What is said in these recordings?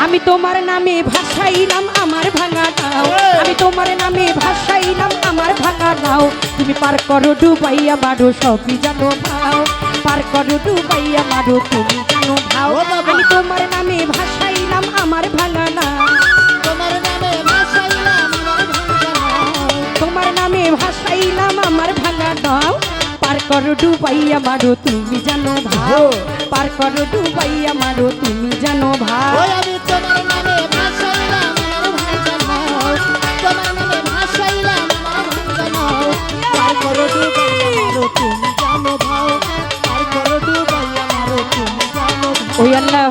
আমি তোমার নামে ভাসাইলাম আমার ভাঙা দাও আমি তোমার নামে ভাসাইলাম আমার ভাঙা দাও তুমি পার করো ডুবাইয়া মারো সবই জানো ভাও। পার করো ডুবাইয়া মারো তুমি জানো ভাও। আমি তোমার নামে ভাসাইলাম আমার ভাঙা নাও তোমার নামে ভাসাইলাম আমার ভাঙা নাও। তোমার নামে ভাসাইলাম আমার ভাঙা পার করো ডুবাইয়া মারো তুমি জানো ভাও পার করো ডুবাইয়া মারো তুমি জানো ভাও ওই আমি তোমার নামে ভাসাইলাম আমার ভাঙা নাও। তোমার নামে ভাসাইলাম আমার ভাঙা নাও। পার করো ডুবাইয়া মারো তুমি জানো ভাও। পার করো ডুবাইয়া মারো তুমি জানো ওই আল্লাহ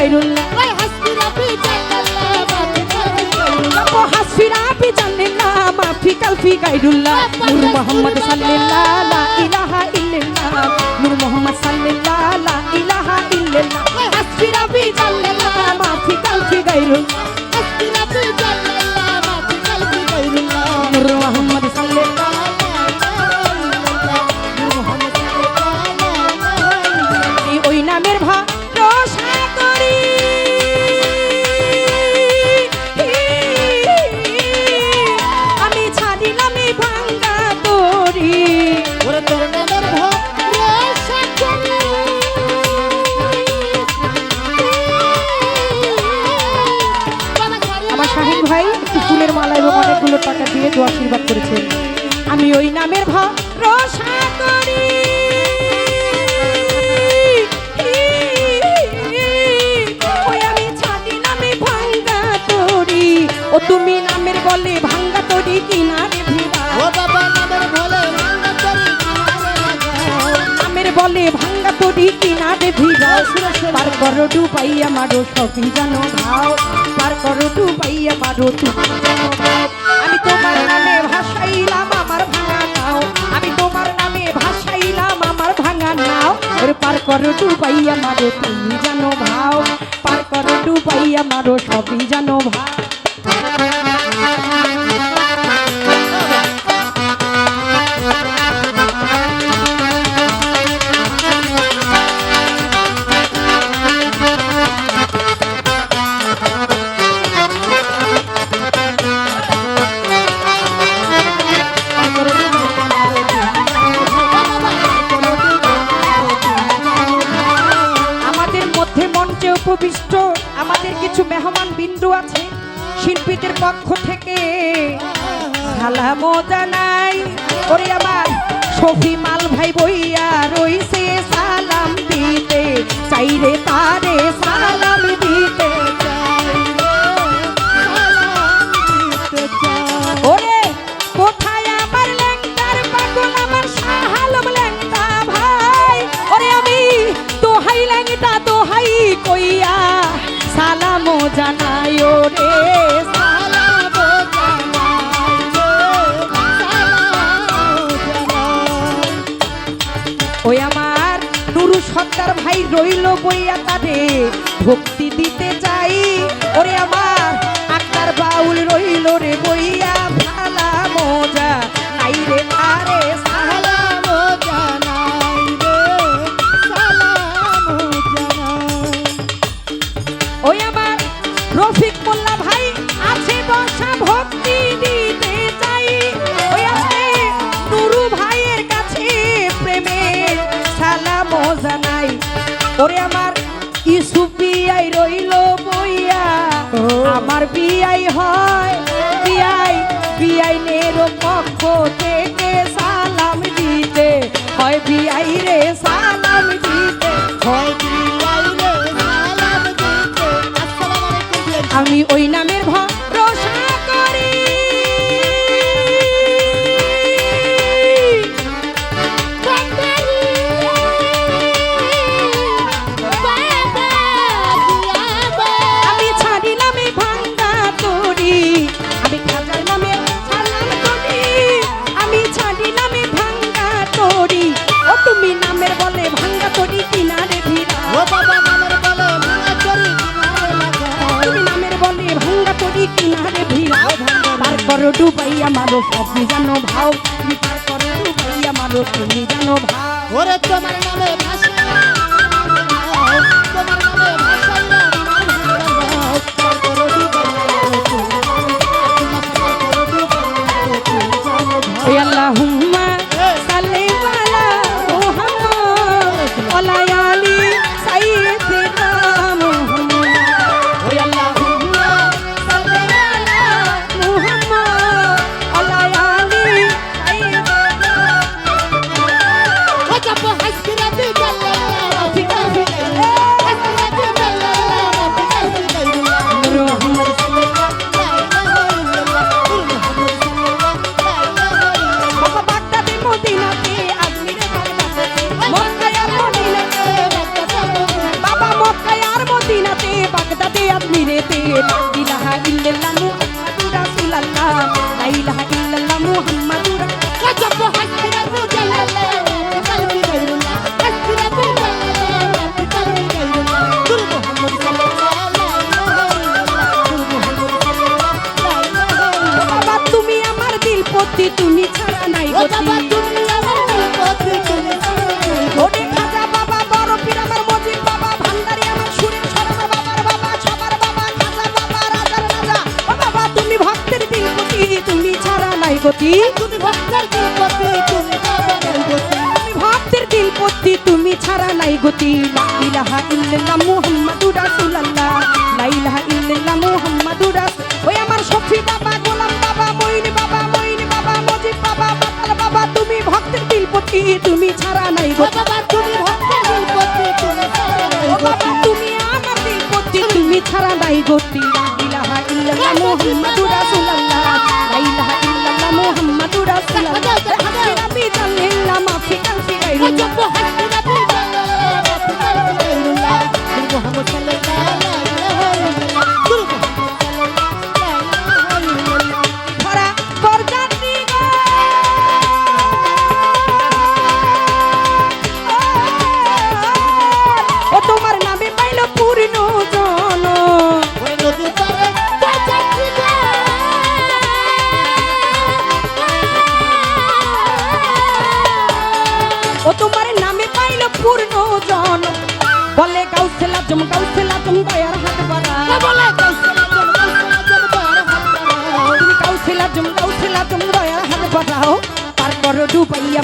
কালফি গায়রুল্লাহ ওই হাসবি রাব্বি জাল্লাল্লাহ মাফি কালবি গায়রুল্লাহ। যাব হাসবি রাব্বি জাল্লাল্লাহ মাফি কালফি গায়রুল্লাহ নূর মোহাম্মদ সাল্লাল্লাহ লা ইলাহা ইল্লাল্লাহ নূর মোহাম্মদ সাল্লাল্লাহ লা ইলাহা ইল্লাল্লাহ হাসবি রাব্বি জাল্লাল্লাহ মাফি কালফি গায়রুল্লাহ আশীর্বাদ করেছেন আমি ওই নামের ভরসা করি। ভাঙ্গা তরি। ও তুমি নামের বলে ভাঙ্গা তরি কিনারে ভিড়া। ও বাবা নামের ভোলে রান্না করি নামের বলে ভাঙ্গা তরি কিনারে ভিড়া। পার করো ডুবাইয়া মারো সবই জানো ভাও। পার করো ডুবাইয়া মারো তুমি জানো করো ডুবাইয়া মারো তুমি জানো ভাও। পার করো ডুবাইয়া মারো সবই জানো ভাও। কিছু মেহমান বিন্দু আছে, শিল্পীদের পক্ষ থেকে। সালাম জানাই ওরে আমার সফি মাল ভাই বইয়া রইছে সালাম দিতে। চাইরে তারে সালাম দিতে। জানাই ওরে ওই আমার নুরু সত্তার ভাই রইল বইয়া তারে, ভক্তি দিতে চাই। ওরে আমার আক্তার বাউল রইল রে বইয়া। ওরে আমার ইসু বিয়াই রইল বইয়া। আমার বিয়াই হয় বিয়াই বিয়াই নের পক্ষ থেকে সালাম দিতে? হয় বিয়াই রে সালাম দিতে। আমি ওই নামের ডুবাই আমারও আপনি জানো ভাও কৃপা করো ডুবাই আমারও তুমি জানো ভাও। ওরে তোমার নামে ভাষা তোমার নামে গতি। ভক্তের দিল তুমি ছাড়া নাই গতি। রাসূলুল্লাহ। ওই আমার সফি বাবা গোলাম বাবা মঈন বাবা মঈন বাবা মজিদ বাবা বাতাল বাবা তুমি ভক্তের দিল তুমি ছাড়া নাই গতি। বাবা তুমি ভক্তের দিল তুমি ছাড়া নাই গতি। তুমি আমার দিল তুমি ছাড়া নাই গতি। ডুবাইয়া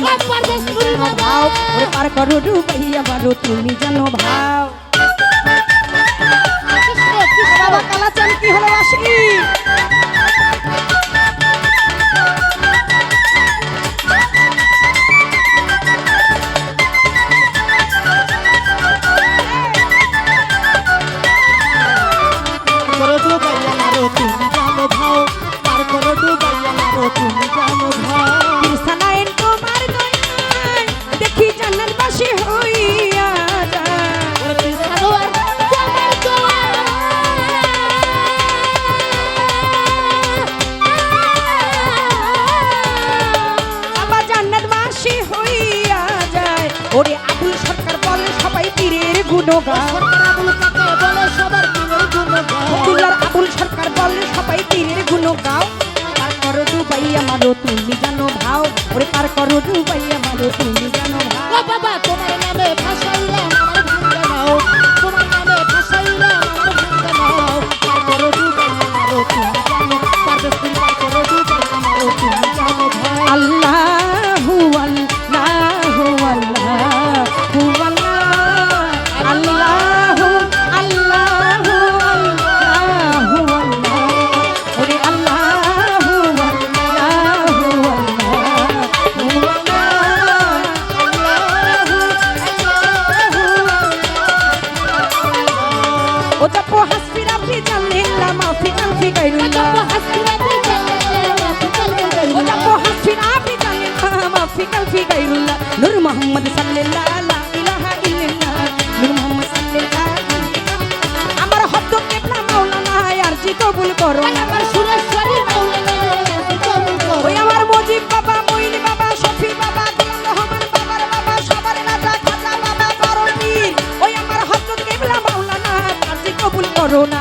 ভাও ওরে পার করো ডুবাইয়া মারো, তুমি জানো ভাও। বাবা কালাচান তুমি জানো ভাও। তুমি জানো ভাও। ওরে আবুল সরকার বলে সবাই পীরের গুণগান। আবুল সরকার বলে সবাই পীরের গুণ গাও পার করো দুবাইয়া মারো তুমি জানো ভাও। ওরে পার করো দুবাইয়া মারো তুমি জানো ভাও। বাবা করোনা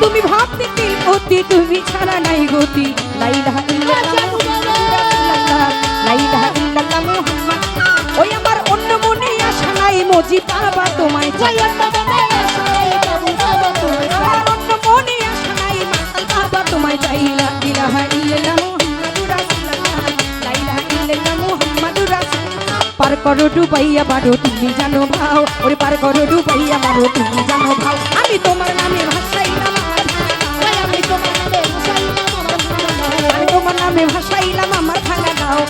তুমি ভাবতে তুমি ছাড়া নাই গতি। লাইলা মুহাম্মাদুর পাবা তোমায় ইলাহা ইল্লাল্লাহ মুহাম্মাদুর রাসূলুল্লাহ পার করো ডুবাইয়া বারো তুমি জানো ভাও। ওরে পার করো ডুবাইয়া বারো তুমি জানো ভাও। আমি তোমার নামে ভাষা